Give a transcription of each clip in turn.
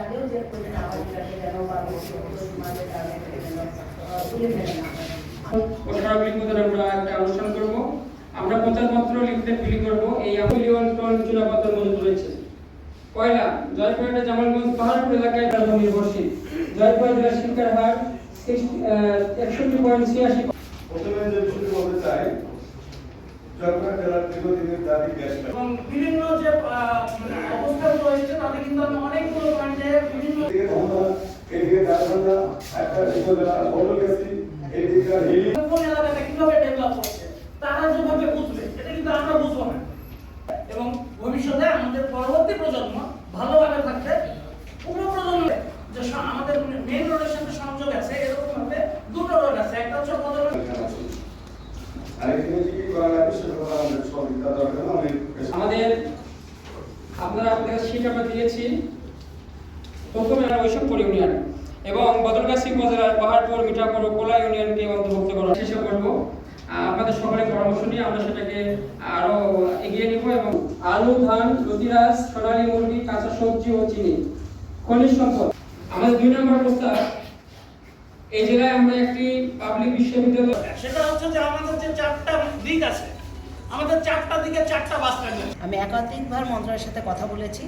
আগেও যে করে নেওয়া যেটাকে যেন বা সমাজের তাদেরকে যেন তুলে ফেলে না অস্বাভাবিক মতন আমরা একটা অনুষ্ঠান করব। আমরা প্রচারপত্র লিখতে বিলি করব। এই আমলি অঞ্চল চূড়াপত্র মঞ্জুর রয়েছে পয়লা জয়পুরহাটে জামালগঞ্জ পাহাড়পুর এলাকায় গ্রাম নির্ভরশীল। জয়পুর জেলার শিক্ষার হার একষট্টি পয়েন্ট ছিয়াশি প্রথমে যে শুরু করতে চাই জয়পুরহাট জেলার দীর্ঘদিনের দাবি গ্যাস এবং বিভিন্ন যে মানে তাতে কিন্তু আমি অনেকগুলো পয়েন্টে বিভিন্ন। কোন এলাকাটা কীভাবে ডেভেলপ হচ্ছে তারা যেভাবে বুঝবে এটা কিন্তু আমরা বুঝব না এবং ভবিষ্যতে আমাদের পরবর্তী প্রজন্ম ভালোভাবে থাকবে পুরো প্রজন্মে যে স- আমাদের মেইন রোডের সাথে সংযোগ আছে এরকম ভাবে দুটো রোড আছে একটা হচ্ছে বদল আর এখানে যে কি করা লাগে সেটা করা আমাদের সহযোগিতা দরকার অনেক আমাদের আপনারা আপনাদের আমরা দিয়েছি। প্রথমে আমরা ঐশবপুর ইউনিয়ন। এবং বদলগাছি উপজেলার পাহাড়পুর, মিঠাপুর কোলা ইউনিয়নকে অন্তর্ভুক্ত করা শেষে করব। আপনাদের সকলের পরামর্শ নিয়ে আমরা সেটাকে আরও এগিয়ে নিব এবং আলু, ধান, লতিরাজ, সোনালী মুরগি, কাঁচা সবজি ও চিনি, খনিজ সম্পদ। আমাদের দুই নম্বর প্রস্তাব, এই জেলায় আমরা একটি পাবলিক বিশ্ববিদ্যালয় সেটা হচ্ছে যে আমাদের যে চারটা দিক আছে আমাদের চারটা দিকে চারটা বাস আছে আমি একাধিকবার মন্ত্রণালয়ের সাথে কথা বলেছি।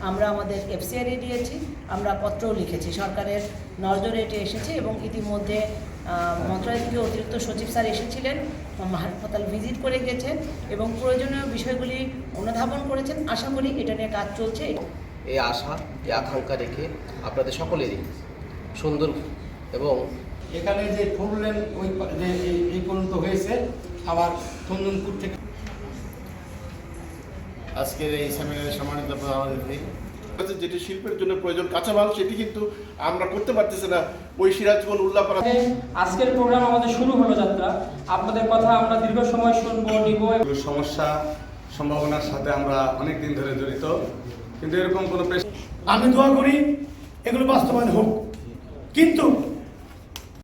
আমরা আমাদের এফসিআরএ দিয়েছি আমরা পত্রও লিখেছি। সরকারের নজরে এটি এসেছে এবং ইতিমধ্যে মন্ত্রণালয় থেকে অতিরিক্ত সচিব স্যার এসেছিলেন হাসপাতাল ভিজিট করে গেছেন এবং প্রয়োজনীয় বিষয়গুলি অনুধাবন করেছেন। আশা করি এটা নিয়ে কাজ চলছে। এই আশা এই আকাঙ্ক্ষা রেখে আপনাদের সকলেরই সুন্দর এবং এখানে যে ফোর লেন ওই যে এই- এই পর্যন্ত হয়েছে আবার চন্দনপুর থেকে আজকের এই সেমিনারে সম্মানিত প্রধান অতিথি। যেটি শিল্পের জন্য প্রয়োজন কাঁচা কাঁচামাল সেটি কিন্তু আমরা করতে পারতেছি না। ওই সিরাজগঞ্জ উল্লাপাড়া আজকের প্রোগ্রাম আমাদের শুরু হলো যাত্রা। আপনাদের কথা আমরা দীর্ঘ সময় শুনব নিব সমস্যা সম্ভাবনার সাথে আমরা অনেক দিন ধরে জড়িত। কিন্তু এরকম কোনো আমি দোয়া করি এগুলো বাস্তবায়ন হোক। কিন্তু